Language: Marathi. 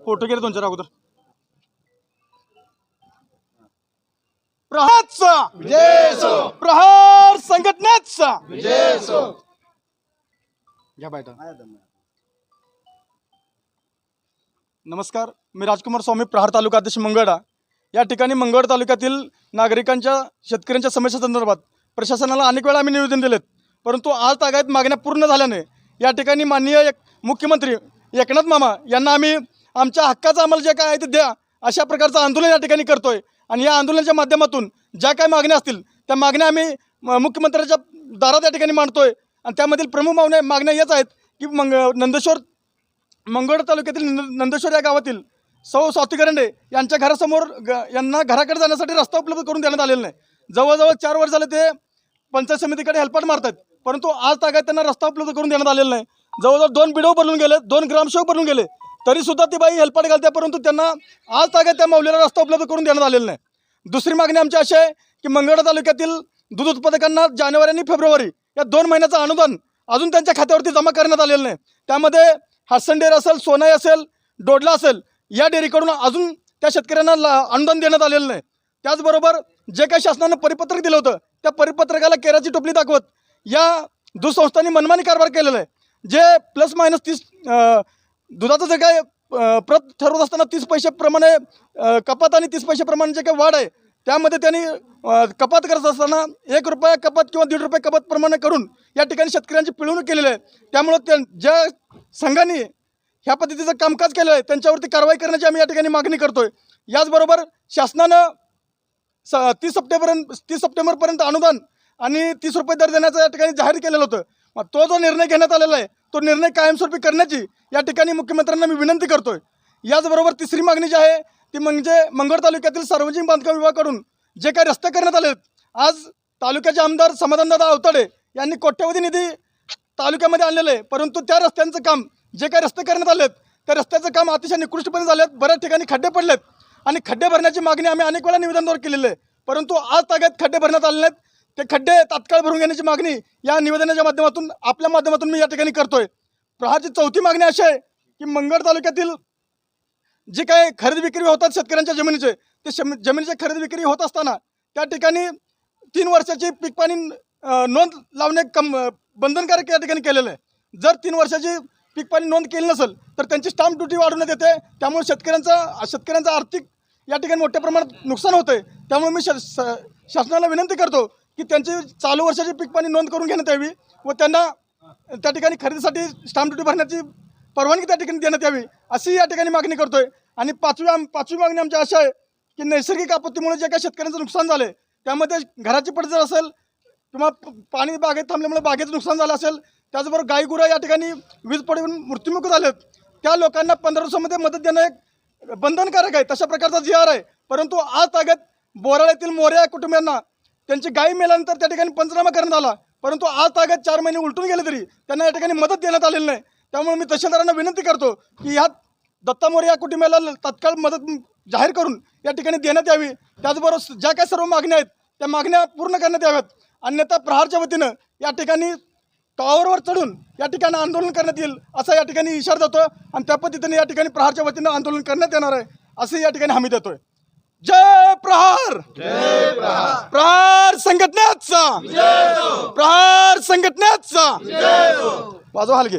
फोटो केले तुमच्या अगोदर. प्रहारचा प्रहार संघटनेचा घ्या बायटा नमस्कार मी राजकुमार स्वामी प्रहार तालुका अध्यक्ष मंगळा या ठिकाणी मंगळ तालुक्यातील नागरिकांच्या शेतकऱ्यांच्या समस्यासंदर्भात प्रशासनाला अनेक वेळा आम्ही निवेदन दिलेत. परंतु आज तागायत मागण्या पूर्ण झाल्याने या ठिकाणी माननीय एक मुख्यमंत्री एकनाथ मामा यांना आम्ही आमच्या हक्काचं आम्हाला जे काय आहे ते द्या अशा प्रकारचं आंदोलन या ठिकाणी करतो आहे आणि या आंदोलनाच्या माध्यमातून ज्या काय मागण्या असतील त्या मागण्या आम्ही म- मुख्यमंत्र्यांच्या दारात या ठिकाणी मांडतो आहे आणि त्यामधील प्रमुख मागण्या मागण्या याच आहेत की मंग नंदेश्वर मंगळ तालुक्यातील नंदेश्वर या गावातील सौ स्वाती करंडे यांच्या घरासमोर ग यांना घराकडे जाण्यासाठी रस्ता उपलब्ध करून देण्यात आलेला नाही. जवळजवळ चार वर्ष झाले ते पंचायत समितीकडे हेल्पाट मारतात परंतु आज तागायत त्यांना रस्ता उपलब्ध करून देण्यात आलेला नाही. जवळजवळ दोन बिडो बनवून गेले दोन ग्रामसेवक बनवून गेले. तरीसुद्धा ती बाई हेल्पाट घालते परंतु त्यांना आज तागायत त्या माऊलीला रस्ता उपलब्ध करून देण्यात आलेला नाही. दुसरी मागणी आमची अशी आहे की मंगळ तालुक्यातील दूध उत्पादकांना जानेवारी आणि फेब्रुवारी या दोन महिन्याचं अनुदान अजून त्यांच्या खात्यावरती जमा करण्यात आलेलं नाही. त्यामध्ये हासन डेअर असेल सोनाई असेल डोडला असेल या डेअरीकडून अजून त्या शेतकऱ्यांना ला- अनुदान देण्यात आलेलं नाही. त्याचबरोबर जे काही शासनानं परिपत्रक दिलं होतं त्या परिपत्रकाला केराची टोपली दाखवत या दुसंस्थांनी मनमानी कारभार केलेला आहे. जे प्लस मायनस तीस दुधाचं जे काय प्रत ठरवत असताना तीस पैशाप्रमाणे कपात आणि तीस पैशाप्रमाणे जे काही वाढ आहे त्यामध्ये त्यांनी कपात करत असताना एक रुपया कपात किंवा दीड रुपये कपात प्रमाणे करून या ठिकाणी शेतकऱ्यांची पिळवणूक केलेली आहे. त्यामुळं त्या ज्या संघांनी ह्या पद्धतीचं कामकाज केलं आहे त्यांच्यावरती कारवाई करण्याची आम्ही या ठिकाणी मागणी करतोय. याचबरोबर शासनानं स तीस सप्टेंबरपर्यंत तीस सप्टेंबरपर्यंत अनुदान आणि तीस रुपये दर देण्याचं या ठिकाणी जाहीर केलेलं होतं. मग तो जो निर्णय घेण्यात आलेला आहे तो निर्णय कायमस्वरूपी करण्याची या ठिकाणी मुख्यमंत्र्यांना मी विनंती करतोय. याचबरोबर तिसरी मागणी जी आहे ती म्हणजे मंगळ तालुक्यातील सार्वजनिक बांधकाम विभागाकडून जे काही रस्ते करण्यात आले आहेत, आज तालुक्याचे आमदार समाधानदादा अवताडे यांनी कोट्यवधी निधी तालुक्यामध्ये आणलेलं आहे. परंतु त्या रस्त्यांचं काम जे काही रस्ते करण्यात आलेत त्या रस्त्याचं काम अतिशय निकृष्टपणे झालेत. बऱ्याच ठिकाणी खड्डे पडलेत. आणि खड्डे भरण्याची मागणी आम्ही अनेक वेळा निवेदनावर केलेली आहे. परंतु आज ताग्यात खड्डे भरण्यात आले नाहीत. ते खड्डे तात्काळ भरून घेण्याची मागणी या निवेदनाच्या माध्यमातून आपल्या माध्यमातून मी या ठिकाणी करतोय. प्रहारची चौथी मागणी अशी आहे की मंगळ तालुक्यातील जे काही खरेदी विक्री होतात शेतकऱ्यांच्या जमिनीचे ते शम- जमिनीची खरेदी विक्री होत असताना त्या ठिकाणी तीन वर्षाची पीक पाणी नोंद लावणे कम बंधनकारक या ठिकाणी केलेलं आहे. जर तीन वर्षाची पीक पाणी नोंद केली नसेल तर त्यांची स्टाम्प ड्युटी वाढवण्यात येते. त्यामुळे शेतकऱ्यांचा शेतकऱ्यांचं आर्थिक या ठिकाणी मोठ्या प्रमाणात नुकसान होतं आहे त्यामुळे मी शासनाला विनंती करतो की त्यांची चालू वर्षाची पीक पाणी नोंद करून घेण्यात यावी व त्यांना त्या ठिकाणी खरेदीसाठी स्टाम्प ड्युटी भरण्याची परवानगी त्या ठिकाणी देण्यात यावी अशी या ठिकाणी मागणी करतो आहे आणि पाचवी आम पाचवी मागणी आमची अशी आहे की नैसर्गिक आपत्तीमुळे जे काही शेतकऱ्यांचं नुकसान झालं आहे त्यामध्ये घराची पडझड असेल किंवा पाणी बागेत थांबल्यामुळे बागेचं नुकसान झालं असेल त्याचबरोबर गायगुरा या ठिकाणी वीज पडून मृत्युमुख झालेत. त्या लोकांना पंधरा दिवसामध्ये मदत देणं एक बंधनकारक आहे तशा प्रकारचा जी आर आहे. परंतु आज तागत बोराळ्यातील मोऱ्या या कुटुंबियांना त्यांची गाय मेल्यानंतर त्या ठिकाणी पंचनामा करण्यात आला. परंतु आज तागत चार महिने उलटून गेले तरी त्यांना या ठिकाणी मदत देण्यात आलेली नाही. त्यामुळे मी तहसीलदारांना विनंती करतो की ह्या दत्ता मोरे या कुटुंबाला तत्काळ मदत जाहीर करून या ठिकाणी देण्यात यावी. त्याचबरोबर ज्या काही सर्व मागण्या आहेत त्या मागण्या पूर्ण करण्यात याव्यात. अन्यथा प्रहारच्या वतीनं या ठिकाणी टॉवरवर चढून या ठिकाणी आंदोलन करण्यात येईल असा या ठिकाणी इशारा देतो आणि त्या पद्धतीने या ठिकाणी प्रहारच्या वतीनं आंदोलन करण्यात येणार आहे असं या ठिकाणी हमी देतोय. जय प्रहार! प्रहार! संघटनेचा! प्रहार संघटनेचा! वाजवा हलगे.